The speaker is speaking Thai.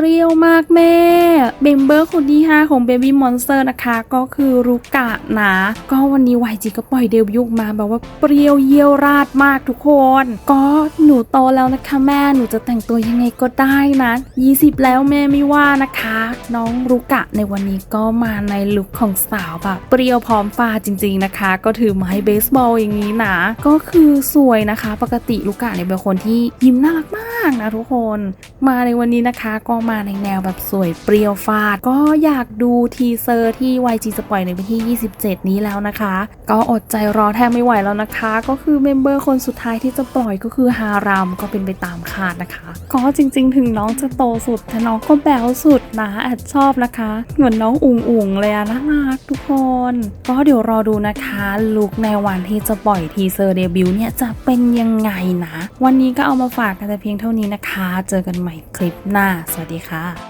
เปรี้ยวมากแม่เบมเบอร์คนที่ 5 ของ Baby Monster นะคะ ก็คือรุกะนะ ก็วันนี้ YG ก็ปล่อยเดบิวต์มาแบบว่าเปรี้ยวเยี่ยวราดมากทุกคน ก็หนูโตแล้วนะคะแม่หนูจะแต่งตัวยังไงก็ได้นะ 20 แล้วแม่ไม่ว่านะคะ น้องรุกะในวันนี้ก็มาในลุคของสาวแบบเปรี้ยวพร้อมฟาจริง ๆนะคะ ก็ถือไม้เบสบอลอย่างนี้นะ ก็คือสวยนะคะ ปกติรุกะเนี่ยเป็นคนที่ยิ้มน่ารักมากนะทุกคน มาในวันนี้นะคะ ก็มาในแนวแบบสวยเปรี้ยวฟาด ก็อยากดูทีเซอร์ที่ YG จะปล่อยในวันที่ 27 นี้แล้วนะคะ ก็อดใจรอแทบไม่ไหวแล้วนะคะ ก็คือเมมเบอร์คนสุดท้ายที่จะปล่อยก็คือฮารามก็เป็นไปตามคาดนะคะ ก็จริง ๆ ถึงน้องจะโตสุดแต่น้องก็แบ๊วสุดนะแอดชอบนะคะ เหมือนน้องอุ๋งอุ๋งๆเลยอะน่ารักทุกคน ก็เดี๋ยวรอดูนะคะลุคในวันที่จะปล่อยทีเซอร์เดบิวต์เนี่ยจะเป็นยังไงนะ วันนี้ก็เอามาฝากกันแต่เพียงเท่าเท่านี้นะคะ เจอกันใหม่คลิปหน้า สวัสดีค่ะ